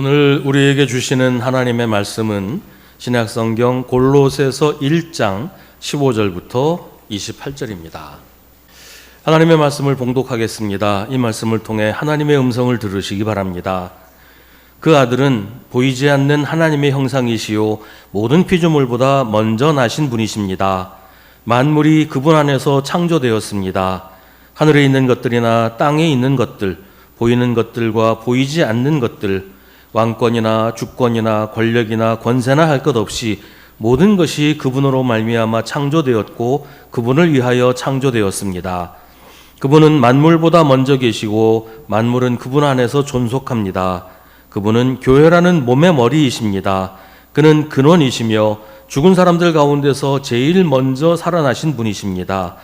오늘 우리에게 주시는 하나님의 말씀은 신약 성경 골로새서 1장 15절부터 28절입니다. 하나님의 말씀을 봉독하겠습니다. 이 말씀을 통해 하나님의 음성을 들으시기 바랍니다. 그 아들은 보이지 않는 하나님의 형상이시요 모든 피조물보다 먼저 나신 분이십니다. 만물이 그분 안에서 창조되었습니다. 하늘에 있는 것들이나 땅에 있는 것들, 보이는 것들과 보이지 않는 것들, 왕권이나 주권이나 권력이나 권세나 할 것 없이 모든 것이 그분으로 말미암아 창조되었고 그분을 위하여 창조되었습니다. 그분은 만물보다 먼저 계시고 만물은 그분 안에서 존속합니다. 그분은 교회라는 몸의 머리이십니다. 그는 근원이시며 죽은 사람들 가운데서 제일 먼저 살아나신 분이십니다.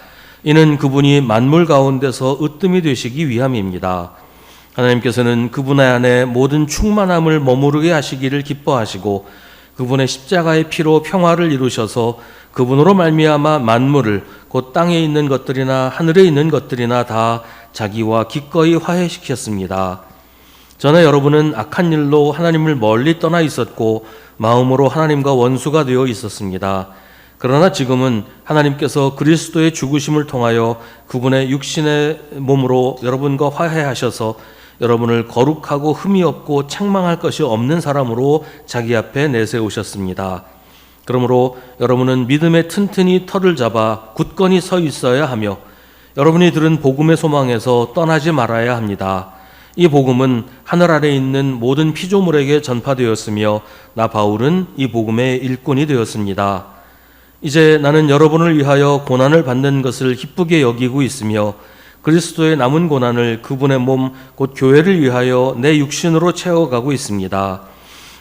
이는 그분이 만물 가운데서 으뜸이 되시기 위함입니다. 하나님께서는 그분 안에 모든 충만함을 머무르게 하시기를 기뻐하시고 그분의 십자가의 피로 평화를 이루셔서 그분으로 말미암아 만물을 곧 땅에 있는 것들이나 하늘에 있는 것들이나 다 자기와 기꺼이 화해시켰습니다. 전에 여러분은 악한 일로 하나님을 멀리 떠나 있었고 마음으로 하나님과 원수가 되어 있었습니다. 그러나 지금은 하나님께서 그리스도의 죽으심을 통하여 그분의 육신의 몸으로 여러분과 화해하셔서 여러분을 거룩하고 흠이 없고 책망할 것이 없는 사람으로 자기 앞에 내세우셨습니다. 그러므로 여러분은 믿음의 튼튼히 털을 잡아 굳건히 서 있어야 하며 여러분이 들은 복음의 소망에서 떠나지 말아야 합니다. 이 복음은 하늘 아래 있는 모든 피조물에게 전파되었으며 나 바울은 이 복음의 일꾼이 되었습니다. 이제 나는 여러분을 위하여 고난을 받는 것을 기쁘게 여기고 있으며 그리스도의 남은 고난을 그분의 몸 곧 교회를 위하여 내 육신으로 채워가고 있습니다.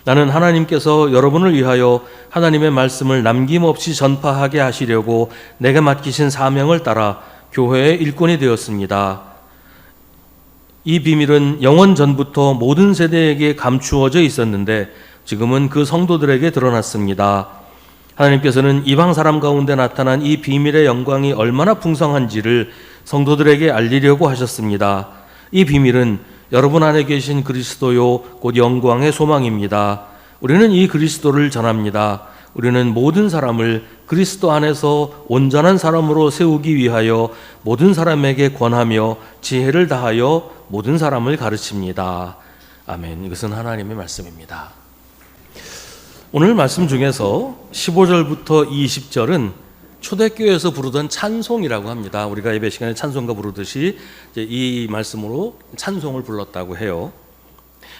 나는 하나님께서 여러분을 위하여 하나님의 말씀을 남김없이 전파하게 하시려고 내게 맡기신 사명을 따라 교회의 일꾼이 되었습니다. 이 비밀은 영원 전부터 모든 세대에게 감추어져 있었는데 지금은 그 성도들에게 드러났습니다. 하나님께서는 이방 사람 가운데 나타난 이 비밀의 영광이 얼마나 풍성한지를 성도들에게 알리려고 하셨습니다. 이 비밀은 여러분 안에 계신 그리스도요, 곧 영광의 소망입니다. 우리는 이 그리스도를 전합니다. 우리는 모든 사람을 그리스도 안에서 온전한 사람으로 세우기 위하여 모든 사람에게 권하며 지혜를 다하여 모든 사람을 가르칩니다. 아멘. 이것은 하나님의 말씀입니다. 오늘 말씀 중에서 15절부터 20절은 초대교회에서 부르던 찬송이라고 합니다. 우리가 예배 시간에 찬송가 부르듯이 이 말씀으로 찬송을 불렀다고 해요.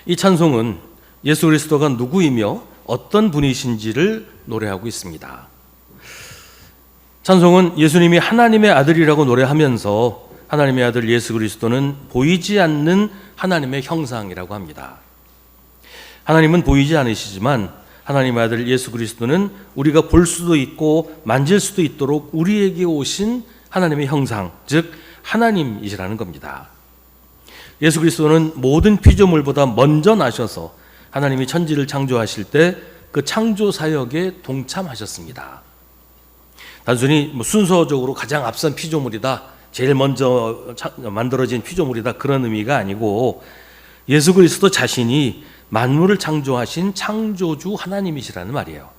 이 찬송은 예수 그리스도가 누구이며 어떤 분이신지를 노래하고 있습니다. 찬송은 예수님이 하나님의 아들이라고 노래하면서 하나님의 아들 예수 그리스도는 보이지 않는 하나님의 형상이라고 합니다. 하나님은 보이지 않으시지만 하나님의 아들 예수 그리스도는 우리가 볼 수도 있고 만질 수도 있도록 우리에게 오신 하나님의 형상, 즉 하나님이시라는 겁니다. 예수 그리스도는 모든 피조물보다 먼저 나셔서 하나님이 천지를 창조하실 때 그 창조 사역에 동참하셨습니다. 단순히 뭐 순서적으로 가장 앞선 피조물이다, 제일 먼저 만들어진 피조물이다 그런 의미가 아니고 예수 그리스도 자신이 만물을 창조하신 창조주 하나님이시라는 말이에요.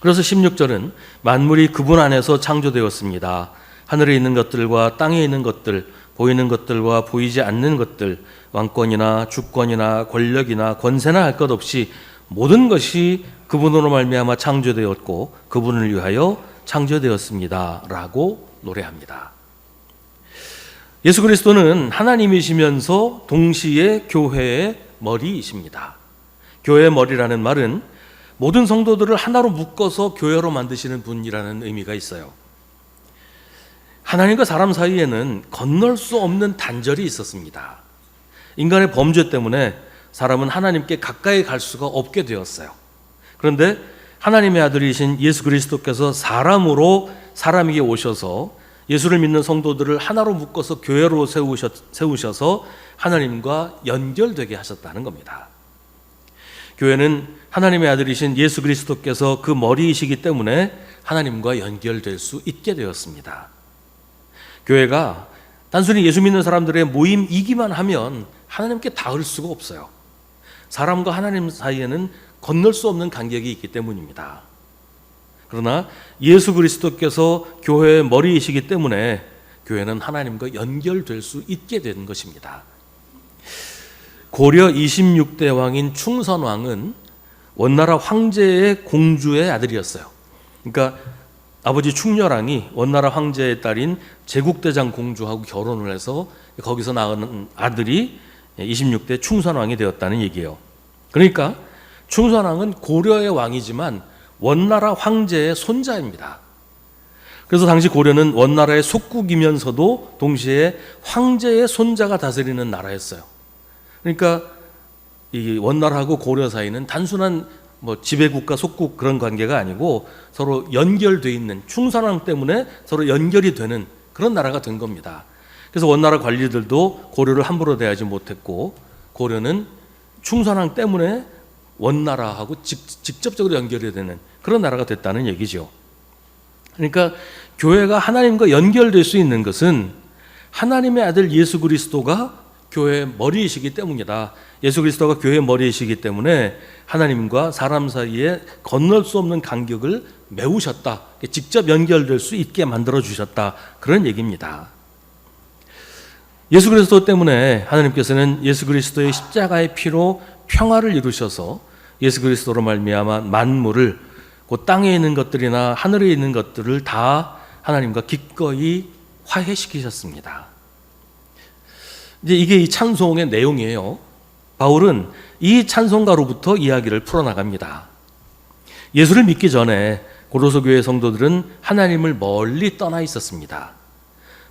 그래서 16절은 만물이 그분 안에서 창조되었습니다. 하늘에 있는 것들과 땅에 있는 것들, 보이는 것들과 보이지 않는 것들, 왕권이나 주권이나 권력이나 권세나 할 것 없이 모든 것이 그분으로 말미암아 창조되었고 그분을 위하여 창조되었습니다라고 노래합니다. 예수 그리스도는 하나님이시면서 동시에 교회의 머리이십니다. 교회의 머리라는 말은 모든 성도들을 하나로 묶어서 교회로 만드시는 분이라는 의미가 있어요. 하나님과 사람 사이에는 건널 수 없는 단절이 있었습니다. 인간의 범죄 때문에 사람은 하나님께 가까이 갈 수가 없게 되었어요. 그런데 하나님의 아들이신 예수 그리스도께서 사람으로 사람에게 오셔서 예수를 믿는 성도들을 하나로 묶어서 교회로 세우셔 서 하나님과 연결되게 하셨다는 겁니다. 교회는 하나님의 아들이신 예수 그리스도께서 그 머리이시기 때문에 하나님과 연결될 수 있게 되었습니다. 교회가 단순히 예수 믿는 사람들의 모임이기만 하면 하나님께 닿을 수가 없어요. 사람과 하나님 사이에는 건널 수 없는 간격이 있기 때문입니다. 그러나 예수 그리스도께서 교회의 머리이시기 때문에 교회는 하나님과 연결될 수 있게 된 것입니다. 고려 26대 왕인 충선왕은 원나라 황제의 공주의 아들이었어요. 그러니까 아버지 충렬왕이 원나라 황제의 딸인 제국대장 공주하고 결혼을 해서 거기서 낳은 아들이 26대 충선왕이 되었다는 얘기예요. 그러니까 충선왕은 고려의 왕이지만 원나라 황제의 손자입니다. 그래서 당시 고려는 원나라의 속국이면서도 동시에 황제의 손자가 다스리는 나라였어요. 그러니까 이 원나라하고 고려 사이는 단순한 뭐 지배국가 속국 그런 관계가 아니고 서로 연결돼 있는 충선왕 때문에 서로 연결이 되는 그런 나라가 된 겁니다. 그래서 원나라 관리들도 고려를 함부로 대하지 못했고 고려는 충선왕 때문에 원나라하고 직, 직접적으로 연결이 되는 그런 나라가 됐다는 얘기죠. 그러니까 교회가 하나님과 연결될 수 있는 것은 하나님의 아들 예수 그리스도가 교회의 머리이시기 때문이다. 예수 그리스도가 교회의 머리이시기 때문에 하나님과 사람 사이에 건널 수 없는 간격을 메우셨다. 직접 연결될 수 있게 만들어 주셨다. 그런 얘기입니다. 예수 그리스도 때문에 하나님께서는 예수 그리스도의 십자가의 피로 평화를 이루셔서 예수 그리스도로 말미암아 만물을 그 땅에 있는 것들이나 하늘에 있는 것들을 다 하나님과 기꺼이 화해시키셨습니다. 이제 이게 이 찬송의 내용이에요. 바울은 이 찬송가로부터 이야기를 풀어나갑니다. 예수를 믿기 전에 고로서 교회 성도들은 하나님을 멀리 떠나 있었습니다.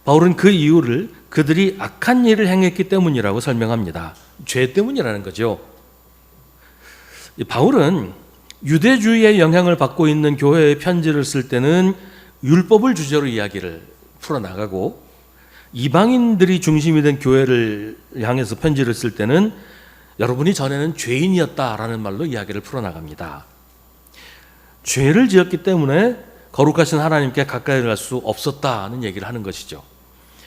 바울은 그 이유를 그들이 악한 일을 행했기 때문이라고 설명합니다. 죄 때문이라는 거죠. 바울은 유대주의의 영향을 받고 있는 교회의 편지를 쓸 때는 율법을 주제로 이야기를 풀어나가고 이방인들이 중심이 된 교회를 향해서 편지를 쓸 때는 여러분이 전에는 죄인이었다라는 말로 이야기를 풀어나갑니다. 죄를 지었기 때문에 거룩하신 하나님께 가까이 갈 수 없었다는 얘기를 하는 것이죠.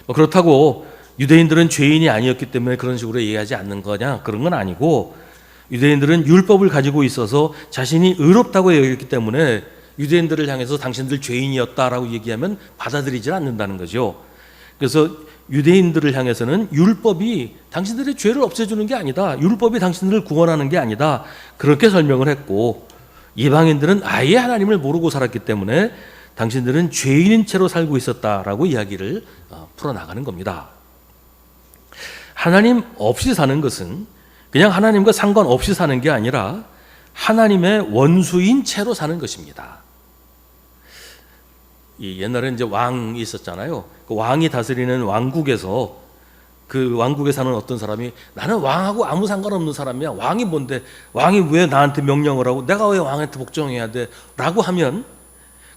뭐 그렇다고 유대인들은 죄인이 아니었기 때문에 그런 식으로 얘기하지 않는 거냐? 그런 건 아니고 유대인들은 율법을 가지고 있어서 자신이 의롭다고 여겼기 때문에 유대인들을 향해서 당신들 죄인이었다라고 얘기하면 받아들이지 않는다는 거죠. 그래서 유대인들을 향해서는 율법이 당신들의 죄를 없애주는 게 아니다. 율법이 당신들을 구원하는 게 아니다. 그렇게 설명을 했고 이방인들은 아예 하나님을 모르고 살았기 때문에 당신들은 죄인인 채로 살고 있었다라고 이야기를 어, 풀어나가는 겁니다. 하나님 없이 사는 것은 그냥 하나님과 상관없이 사는 게 아니라 하나님의 원수인 채로 사는 것입니다. 이 옛날에 이제 왕이 있었잖아요. 그 왕이 다스리는 왕국에서 그 왕국에 사는 어떤 사람이 나는 왕하고 아무 상관없는 사람이야. 왕이 뭔데? 왕이 왜 나한테 명령을 하고 내가 왜 왕한테 복종해야 돼? 라고 하면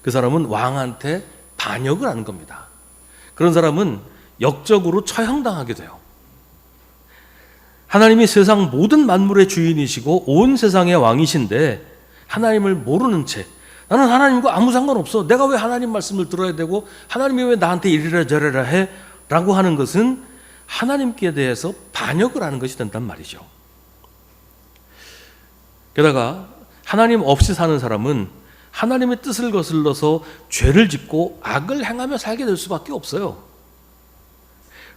그 사람은 왕한테 반역을 하는 겁니다. 그런 사람은 역적으로 처형당하게 돼요. 하나님이 세상 모든 만물의 주인이시고 온 세상의 왕이신데 하나님을 모르는 채 나는 하나님과 아무 상관없어. 내가 왜 하나님 말씀을 들어야 되고 하나님이 왜 나한테 이래라 저래라 해? 라고 하는 것은 하나님께 대해서 반역을 하는 것이 된단 말이죠. 게다가 하나님 없이 사는 사람은 하나님의 뜻을 거슬러서 죄를 짓고 악을 행하며 살게 될 수밖에 없어요.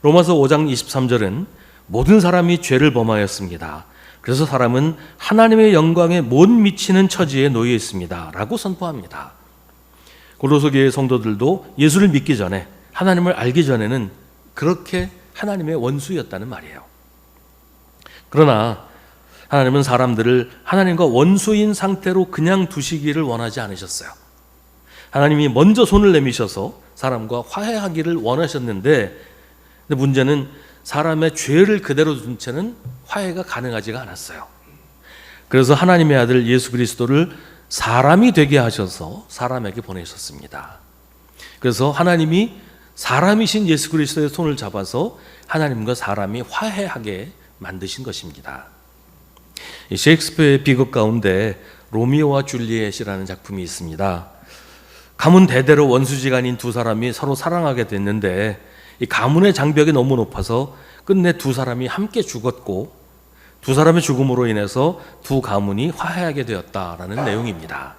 로마서 5장 23절은 모든 사람이 죄를 범하였습니다. 그래서 사람은 하나님의 영광에 못 미치는 처지에 놓여 있습니다. 라고 선포합니다. 고로서 교회 성도들도 예수를 믿기 전에 하나님을 알기 전에는 그렇게 하나님의 원수였다는 말이에요. 그러나 하나님은 사람들을 하나님과 원수인 상태로 그냥 두시기를 원하지 않으셨어요. 하나님이 먼저 손을 내미셔서 사람과 화해하기를 원하셨는데 문제는 사람의 죄를 그대로 둔 채는 화해가 가능하지가 않았어요. 그래서 하나님의 아들 예수 그리스도를 사람이 되게 하셔서 사람에게 보내셨습니다. 그래서 하나님이 사람이신 예수 그리스도의 손을 잡아서 하나님과 사람이 화해하게 만드신 것입니다. 셰익스피어의 비극 가운데 로미오와 줄리엣이라는 작품이 있습니다. 가문 대대로 원수지간인 두 사람이 서로 사랑하게 됐는데 이 가문의 장벽이 너무 높아서 끝내 두 사람이 함께 죽었고 두 사람의 죽음으로 인해서 두 가문이 화해하게 되었다라는 내용입니다.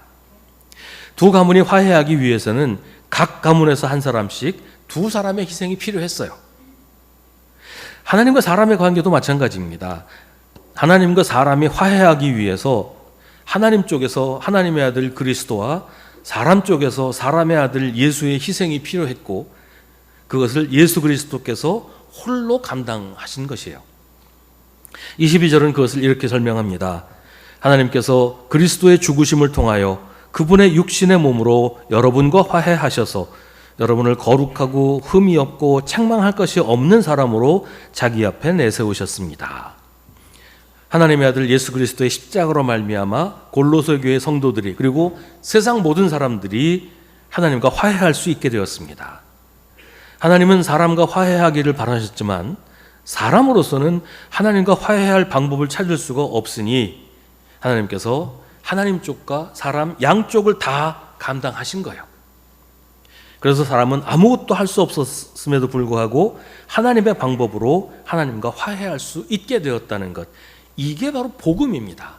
두 가문이 화해하기 위해서는 각 가문에서 한 사람씩 두 사람의 희생이 필요했어요. 하나님과 사람의 관계도 마찬가지입니다. 하나님과 사람이 화해하기 위해서 하나님 쪽에서 하나님의 아들 그리스도와 사람 쪽에서 사람의 아들 예수의 희생이 필요했고 그것을 예수 그리스도께서 홀로 감당하신 것이에요. 22절은 그것을 이렇게 설명합니다. 하나님께서 그리스도의 죽으심을 통하여 그분의 육신의 몸으로 여러분과 화해하셔서 여러분을 거룩하고 흠이 없고 책망할 것이 없는 사람으로 자기 앞에 내세우셨습니다. 하나님의 아들 예수 그리스도의 십자가로 말미암아 골로새 교회 성도들이 그리고 세상 모든 사람들이 하나님과 화해할 수 있게 되었습니다. 하나님은 사람과 화해하기를 바라셨지만 사람으로서는 하나님과 화해할 방법을 찾을 수가 없으니 하나님께서 하나님 쪽과 사람 양쪽을 다 감당하신 거예요. 그래서 사람은 아무것도 할 수 없었음에도 불구하고 하나님의 방법으로 하나님과 화해할 수 있게 되었다는 것. 이게 바로 복음입니다.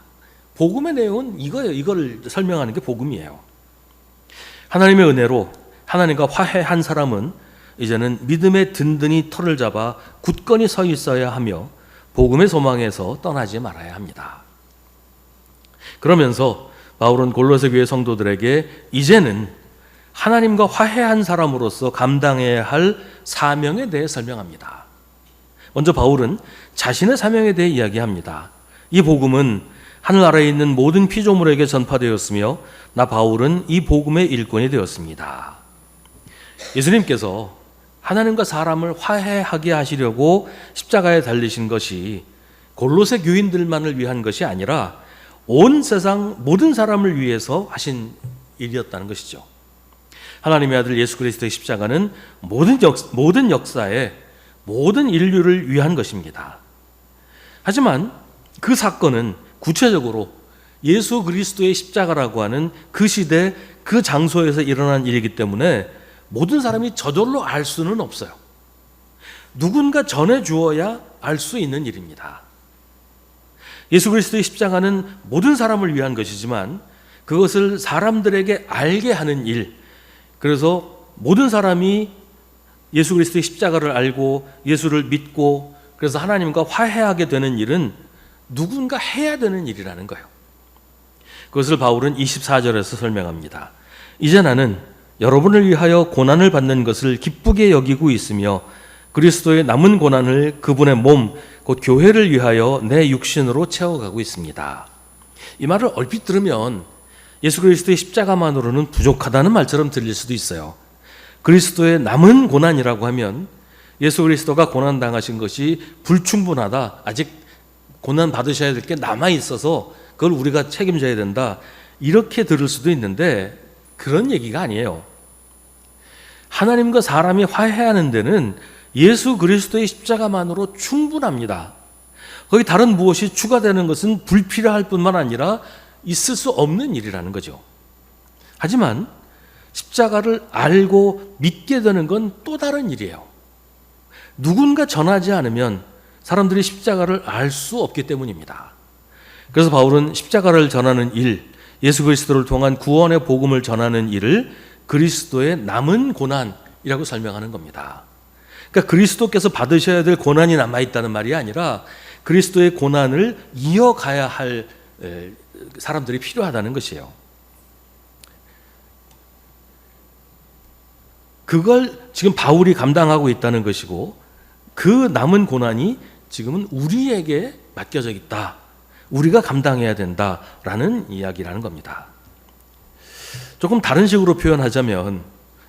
복음의 내용은 이거예요. 이걸 설명하는 게 복음이에요. 하나님의 은혜로 하나님과 화해한 사람은 이제는 믿음의 든든히 털을 잡아 굳건히 서 있어야 하며 복음의 소망에서 떠나지 말아야 합니다. 그러면서 바울은 골로새 교회 성도들에게 이제는 하나님과 화해한 사람으로서 감당해야 할 사명에 대해 설명합니다. 먼저 바울은 자신의 사명에 대해 이야기합니다. 이 복음은 하늘 아래에 있는 모든 피조물에게 전파되었으며 나 바울은 이 복음의 일꾼이 되었습니다. 예수님께서 하나님과 사람을 화해하게 하시려고 십자가에 달리신 것이 골로새 교인들만을 위한 것이 아니라 온 세상 모든 사람을 위해서 하신 일이었다는 것이죠. 하나님의 아들 예수 그리스도의 십자가는 모든 역, 모든 역사에 모든 인류를 위한 것입니다. 하지만 그 사건은 구체적으로 예수 그리스도의 십자가라고 하는 그 시대 그 장소에서 일어난 일이기 때문에 모든 사람이 저절로 알 수는 없어요. 누군가 전해 주어야 알 수 있는 일입니다. 예수 그리스도의 십자가는 모든 사람을 위한 것이지만 그것을 사람들에게 알게 하는 일. 그래서 모든 사람이 예수 그리스도의 십자가를 알고 예수를 믿고 그래서 하나님과 화해하게 되는 일은 누군가 해야 되는 일이라는 거예요. 그것을 바울은 24절에서 설명합니다. 이제 나는 여러분을 위하여 고난을 받는 것을 기쁘게 여기고 있으며 그리스도의 남은 고난을 그분의 몸, 곧 교회를 위하여 내 육신으로 채워가고 있습니다. 이 말을 얼핏 들으면 예수 그리스도의 십자가만으로는 부족하다는 말처럼 들릴 수도 있어요. 그리스도의 남은 고난이라고 하면 예수 그리스도가 고난 당하신 것이 불충분하다. 아직 고난 받으셔야 될 게 남아 있어서 그걸 우리가 책임져야 된다. 이렇게 들을 수도 있는데 그런 얘기가 아니에요. 하나님과 사람이 화해하는 데는 예수 그리스도의 십자가만으로 충분합니다. 거기 다른 무엇이 추가되는 것은 불필요할 뿐만 아니라 있을 수 없는 일이라는 거죠. 하지만 십자가를 알고 믿게 되는 건 또 다른 일이에요. 누군가 전하지 않으면 사람들이 십자가를 알 수 없기 때문입니다. 그래서 바울은 십자가를 전하는 일, 예수 그리스도를 통한 구원의 복음을 전하는 일을 그리스도의 남은 고난이라고 설명하는 겁니다. 그러니까 그리스도께서 받으셔야 될 고난이 남아 있다는 말이 아니라 그리스도의 고난을 이어가야 할 사람들이 필요하다는 것이에요. 그걸 지금 바울이 감당하고 있다는 것이고 그 남은 고난이 지금은 우리에게 맡겨져 있다. 우리가 감당해야 된다라는 이야기라는 겁니다. 조금 다른 식으로 표현하자면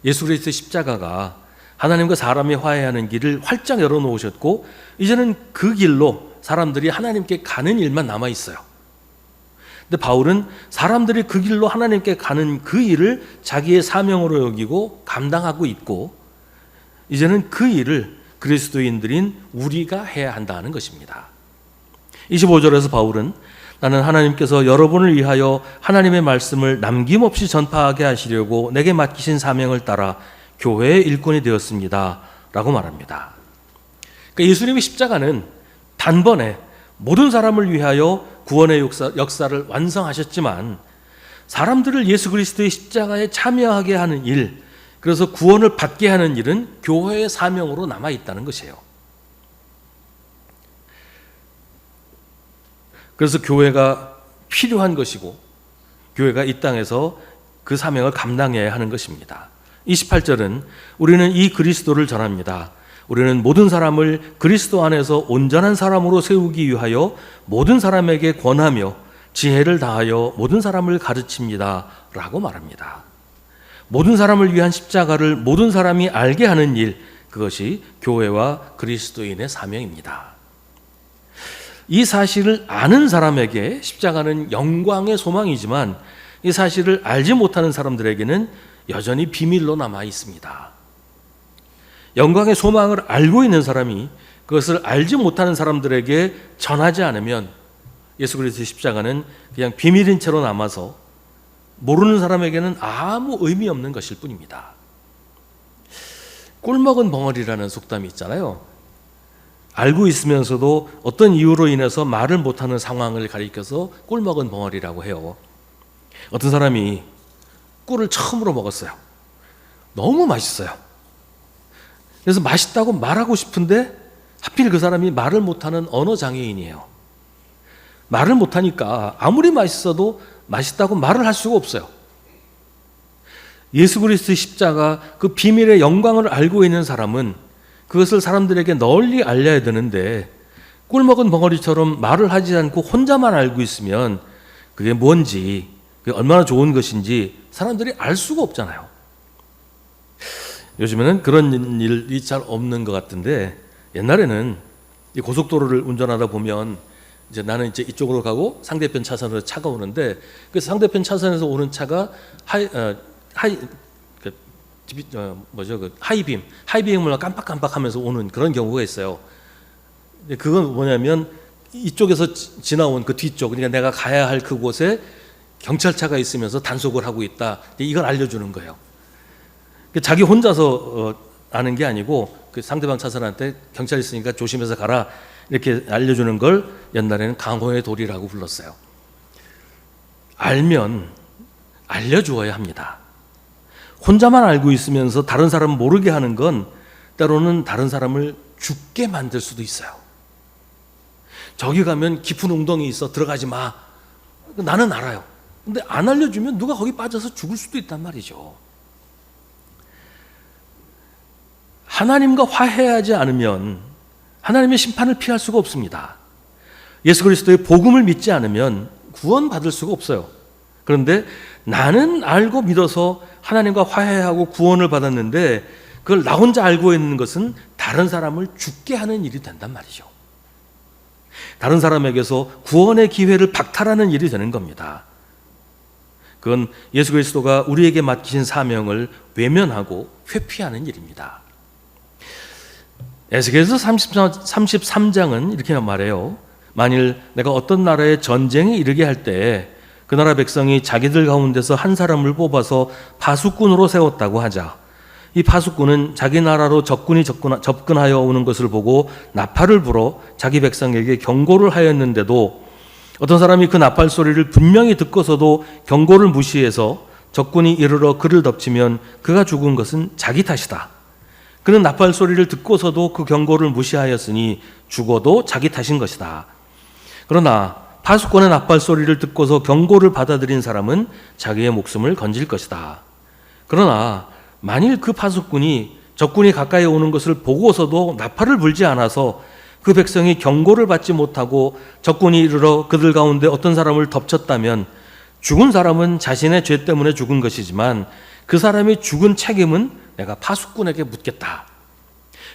예수 그리스도의 십자가가 하나님과 사람이 화해하는 길을 활짝 열어 놓으셨고 이제는 그 길로 사람들이 하나님께 가는 일만 남아 있어요. 근데 바울은 사람들이 그 길로 하나님께 가는 그 일을 자기의 사명으로 여기고 감당하고 있고 이제는 그 일을 그리스도인들인 우리가 해야 한다는 것입니다. 25절에서 바울은 나는 하나님께서 여러분을 위하여 하나님의 말씀을 남김없이 전파하게 하시려고 내게 맡기신 사명을 따라 교회의 일꾼이 되었습니다. 라고 말합니다. 그러니까 예수님의 십자가는 단번에 모든 사람을 위하여 구원의 역사, 역사를 완성하셨지만 사람들을 예수 그리스도의 십자가에 참여하게 하는 일, 그래서 구원을 받게 하는 일은 교회의 사명으로 남아 있다는 것이에요. 그래서 교회가 필요한 것이고 교회가 이 땅에서 그 사명을 감당해야 하는 것입니다. 28절은 우리는 이 그리스도를 전합니다. 우리는 모든 사람을 그리스도 안에서 온전한 사람으로 세우기 위하여 모든 사람에게 권하며 지혜를 다하여 모든 사람을 가르칩니다. 라고 말합니다. 모든 사람을 위한 십자가를 모든 사람이 알게 하는 일, 그것이 교회와 그리스도인의 사명입니다. 이 사실을 아는 사람에게 십자가는 영광의 소망이지만 이 사실을 알지 못하는 사람들에게는 여전히 비밀로 남아 있습니다. 영광의 소망을 알고 있는 사람이 그것을 알지 못하는 사람들에게 전하지 않으면 예수 그리스도의 십자가는 그냥 비밀인 채로 남아서 모르는 사람에게는 아무 의미 없는 것일 뿐입니다. 꿀 먹은 벙어리라는 속담이 있잖아요. 알고 있으면서도 어떤 이유로 인해서 말을 못하는 상황을 가리켜서 꿀 먹은 벙어리라고 해요. 어떤 사람이 꿀을 처음으로 먹었어요. 너무 맛있어요. 그래서 맛있다고 말하고 싶은데 하필 그 사람이 말을 못하는 언어 장애인이에요. 말을 못하니까 아무리 맛있어도 맛있다고 말을 할 수가 없어요. 예수 그리스도의 십자가 그 비밀의 영광을 알고 있는 사람은 그것을 사람들에게 널리 알려야 되는데 꿀 먹은 벙어리처럼 말을 하지 않고 혼자만 알고 있으면 그게 뭔지 그게 얼마나 좋은 것인지 사람들이 알 수가 없잖아요. 요즘에는 그런 일이 잘 없는 것 같은데 옛날에는 이 고속도로를 운전하다 보면 이제 나는 이제 이쪽으로 가고 상대편 차선으로 차가 오는데 그 상대편 차선에서 오는 차가 하이 어, 하이 뭐죠 그 하이빔 하이빔을 깜빡깜빡하면서 오는 그런 경우가 있어요. 그건 뭐냐면 이쪽에서 지- 지나온 그 뒤쪽 그러니까 내가 가야 할 그곳에 경찰차가 있으면서 단속을 하고 있다. 이걸 알려주는 거예요. 그 자기 혼자서 어, 아는 게 아니고 그 상대방 차선한테 경찰 있으니까 조심해서 가라 이렇게 알려주는 걸 옛날에는 강호의 도리라고 불렀어요. 알면 알려주어야 합니다. 혼자만 알고 있으면서 다른 사람 모르게 하는 건 때로는 다른 사람을 죽게 만들 수도 있어요. 저기 가면 깊은 웅덩이 있어 들어가지 마. 나는 알아요. 근데 안 알려주면 누가 거기 빠져서 죽을 수도 있단 말이죠. 하나님과 화해하지 않으면 하나님의 심판을 피할 수가 없습니다. 예수 그리스도의 복음을 믿지 않으면 구원받을 수가 없어요. 그런데 나는 알고 믿어서 하나님과 화해하고 구원을 받았는데 그걸 나 혼자 알고 있는 것은 다른 사람을 죽게 하는 일이 된단 말이죠. 다른 사람에게서 구원의 기회를 박탈하는 일이 되는 겁니다. 그건 예수 그리스도가 우리에게 맡기신 사명을 외면하고 회피하는 일입니다. 에스겔서 33장은 이렇게 말해요. 만일 내가 어떤 나라에 전쟁이 이르게 할 때 그 나라 백성이 자기들 가운데서 한 사람을 뽑아서 파수꾼으로 세웠다고 하자. 이 파수꾼은 자기 나라로 적군이 접근하여 오는 것을 보고 나팔을 불어 자기 백성에게 경고를 하였는데도 어떤 사람이 그 나팔 소리를 분명히 듣고서도 경고를 무시해서 적군이 이르러 그를 덮치면 그가 죽은 것은 자기 탓이다. 그는 나팔 소리를 듣고서도 그 경고를 무시하였으니 죽어도 자기 탓인 것이다. 그러나 파수꾼의 나팔 소리를 듣고서 경고를 받아들인 사람은 자기의 목숨을 건질 것이다. 그러나 만일 그 파수꾼이 적군이 가까이 오는 것을 보고서도 나팔을 불지 않아서 그 백성이 경고를 받지 못하고 적군이 이르러 그들 가운데 어떤 사람을 덮쳤다면 죽은 사람은 자신의 죄 때문에 죽은 것이지만 그 사람이 죽은 책임은 내가 파수꾼에게 묻겠다.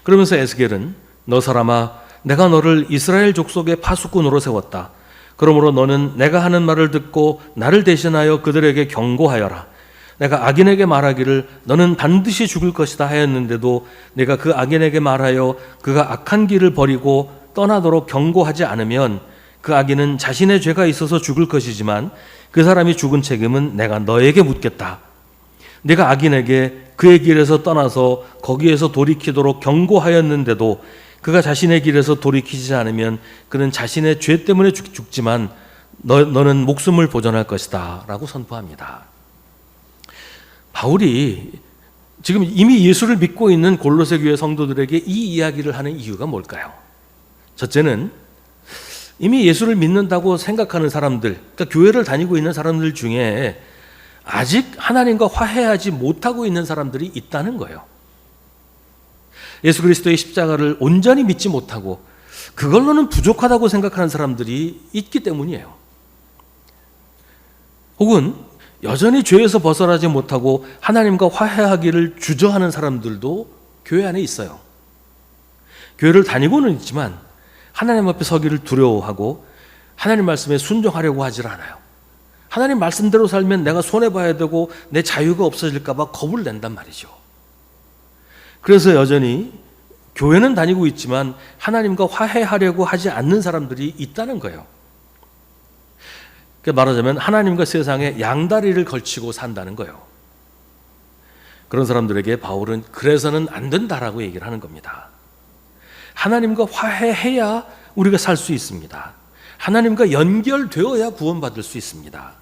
그러면서 에스겔은 너 사람아 내가 너를 이스라엘 족속의 파수꾼으로 세웠다. 그러므로 너는 내가 하는 말을 듣고 나를 대신하여 그들에게 경고하여라. 내가 악인에게 말하기를 너는 반드시 죽을 것이다 하였는데도 내가 그 악인에게 말하여 그가 악한 길을 버리고 떠나도록 경고하지 않으면 그 악인은 자신의 죄가 있어서 죽을 것이지만 그 사람이 죽은 책임은 내가 너에게 묻겠다. 내가 악인에게 그의 길에서 떠나서 거기에서 돌이키도록 경고하였는데도 그가 자신의 길에서 돌이키지 않으면 그는 자신의 죄 때문에 죽, 죽지만 너, 너는 목숨을 보존할 것이다. 라고 선포합니다. 바울이 지금 이미 예수를 믿고 있는 골로새 교회 성도들에게 이 이야기를 하는 이유가 뭘까요? 첫째는 이미 예수를 믿는다고 생각하는 사람들, 그러니까 교회를 다니고 있는 사람들 중에 아직 하나님과 화해하지 못하고 있는 사람들이 있다는 거예요. 예수 그리스도의 십자가를 온전히 믿지 못하고 그걸로는 부족하다고 생각하는 사람들이 있기 때문이에요. 혹은 여전히 죄에서 벗어나지 못하고 하나님과 화해하기를 주저하는 사람들도 교회 안에 있어요. 교회를 다니고는 있지만 하나님 앞에 서기를 두려워하고 하나님 말씀에 순종하려고 하질 않아요. 하나님 말씀대로 살면 내가 손해봐야 되고 내 자유가 없어질까봐 겁을 낸단 말이죠. 그래서 여전히 교회는 다니고 있지만 하나님과 화해하려고 하지 않는 사람들이 있다는 거예요. 그러니까 말하자면 하나님과 세상에 양다리를 걸치고 산다는 거예요. 그런 사람들에게 바울은 그래서는 안 된다라고 얘기를 하는 겁니다. 하나님과 화해해야 우리가 살 수 있습니다. 하나님과 연결되어야 구원받을 수 있습니다.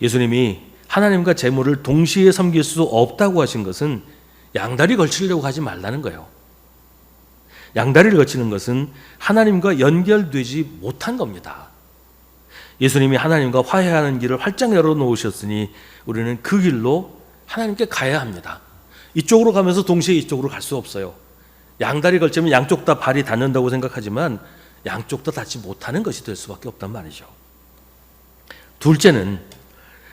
예수님이 하나님과 재물을 동시에 섬길 수 없다고 하신 것은 양다리 걸치려고 하지 말라는 거예요. 양다리를 거치는 것은 하나님과 연결되지 못한 겁니다. 예수님이 하나님과 화해하는 길을 활짝 열어놓으셨으니 우리는 그 길로 하나님께 가야 합니다. 이쪽으로 가면서 동시에 이쪽으로 갈 수 없어요. 양다리 걸치면 양쪽 다 발이 닿는다고 생각하지만 양쪽 다 닿지 못하는 것이 될 수밖에 없단 말이죠. 둘째는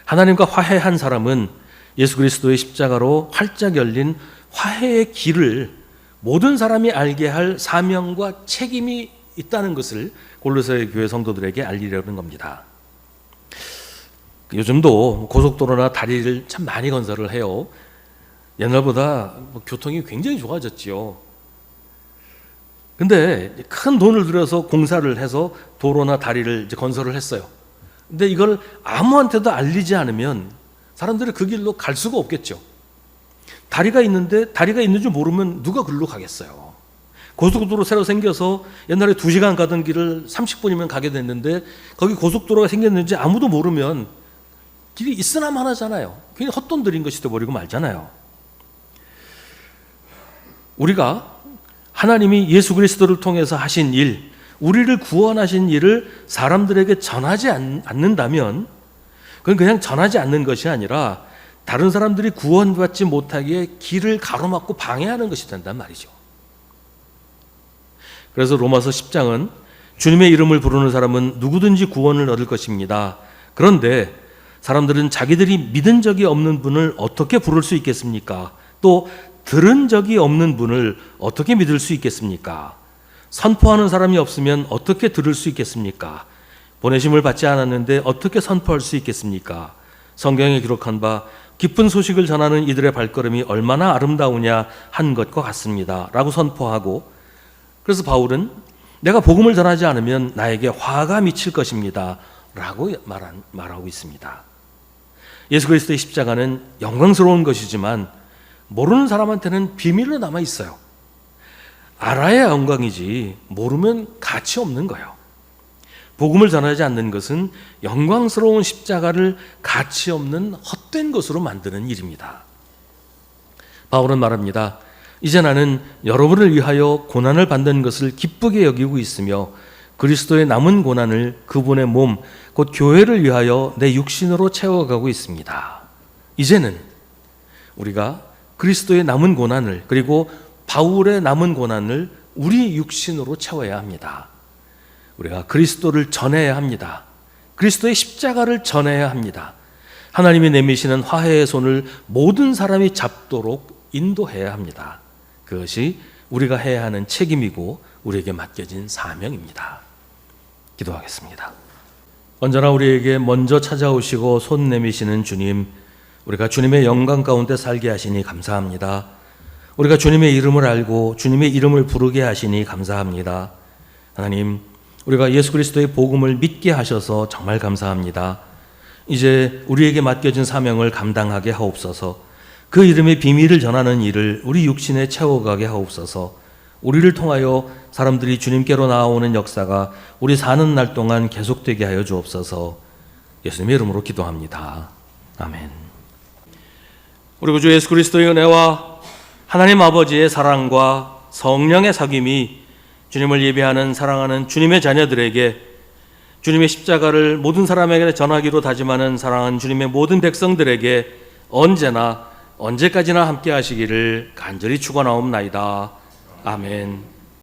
하나님과 화해한 사람은 예수 그리스도의 십자가로 활짝 열린 화해의 길을 모든 사람이 알게 할 사명과 책임이 있다는 것을 골로새 교회 성도들에게 알리려는 겁니다. 요즘도 고속도로나 다리를 참 많이 건설을 해요. 옛날보다 뭐 교통이 굉장히 좋아졌지요. 근데 큰 돈을 들여서 공사를 해서 도로나 다리를 건설을 했어요. 근데 이걸 아무한테도 알리지 않으면 사람들이 그 길로 갈 수가 없겠죠. 다리가 있는데 다리가 있는 줄 모르면 누가 글로 가겠어요. 고속도로 새로 생겨서 옛날에 2시간 가던 길을 30분이면 가게 됐는데 거기 고속도로가 생겼는지 아무도 모르면 길이 있으나 마나잖아요. 괜히 헛돈 들인 것이 돼버리고 말잖아요. 우리가 하나님이 예수 그리스도를 통해서 하신 일, 우리를 구원하신 일을 사람들에게 전하지 않는다면 그건 그냥 전하지 않는 것이 아니라 다른 사람들이 구원받지 못하게 길을 가로막고 방해하는 것이 된단 말이죠. 그래서 로마서 10장은 주님의 이름을 부르는 사람은 누구든지 구원을 얻을 것입니다. 그런데 사람들은 자기들이 믿은 적이 없는 분을 어떻게 부를 수 있겠습니까? 또 들은 적이 없는 분을 어떻게 믿을 수 있겠습니까? 선포하는 사람이 없으면 어떻게 들을 수 있겠습니까? 보내심을 받지 않았는데 어떻게 선포할 수 있겠습니까? 성경에 기록한 바 기쁜 소식을 전하는 이들의 발걸음이 얼마나 아름다우냐 한 것과 같습니다. 라고 선포하고 그래서 바울은 내가 복음을 전하지 않으면 나에게 화가 미칠 것입니다. 라고 말한, 말하고 있습니다. 예수 그리스도의 십자가는 영광스러운 것이지만 모르는 사람한테는 비밀로 남아 있어요. 알아야 영광이지 모르면 가치 없는 거예요. 복음을 전하지 않는 것은 영광스러운 십자가를 가치 없는 헛된 것으로 만드는 일입니다. 바울은 말합니다. 이제 나는 여러분을 위하여 고난을 받는 것을 기쁘게 여기고 있으며 그리스도의 남은 고난을 그분의 몸, 곧 교회를 위하여 내 육신으로 채워가고 있습니다. 이제는 우리가 그리스도의 남은 고난을 그리고 바울의 남은 고난을 우리 육신으로 채워야 합니다. 우리가 그리스도를 전해야 합니다. 그리스도의 십자가를 전해야 합니다. 하나님이 내미시는 화해의 손을 모든 사람이 잡도록 인도해야 합니다. 그것이 우리가 해야 하는 책임이고 우리에게 맡겨진 사명입니다. 기도하겠습니다. 언제나 우리에게 먼저 찾아오시고 손 내미시는 주님, 우리가 주님의 영광 가운데 살게 하시니 감사합니다. 우리가 주님의 이름을 알고 주님의 이름을 부르게 하시니 감사합니다. 하나님, 우리가 예수 그리스도의 복음을 믿게 하셔서 정말 감사합니다. 이제 우리에게 맡겨진 사명을 감당하게 하옵소서. 그 이름의 비밀을 전하는 일을 우리 육신에 채워가게 하옵소서. 우리를 통하여 사람들이 주님께로 나아오는 역사가 우리 사는 날 동안 계속되게 하여 주옵소서. 예수님의 이름으로 기도합니다. 아멘. 우리 구주 예수 그리스도의 은혜와 하나님 아버지의 사랑과 성령의 사귐이 주님을 예배하는 사랑하는 주님의 자녀들에게 주님의 십자가를 모든 사람에게 전하기로 다짐하는 사랑하는 주님의 모든 백성들에게 언제나 언제까지나 함께 하시기를 간절히 축원하옵나이다. 아멘.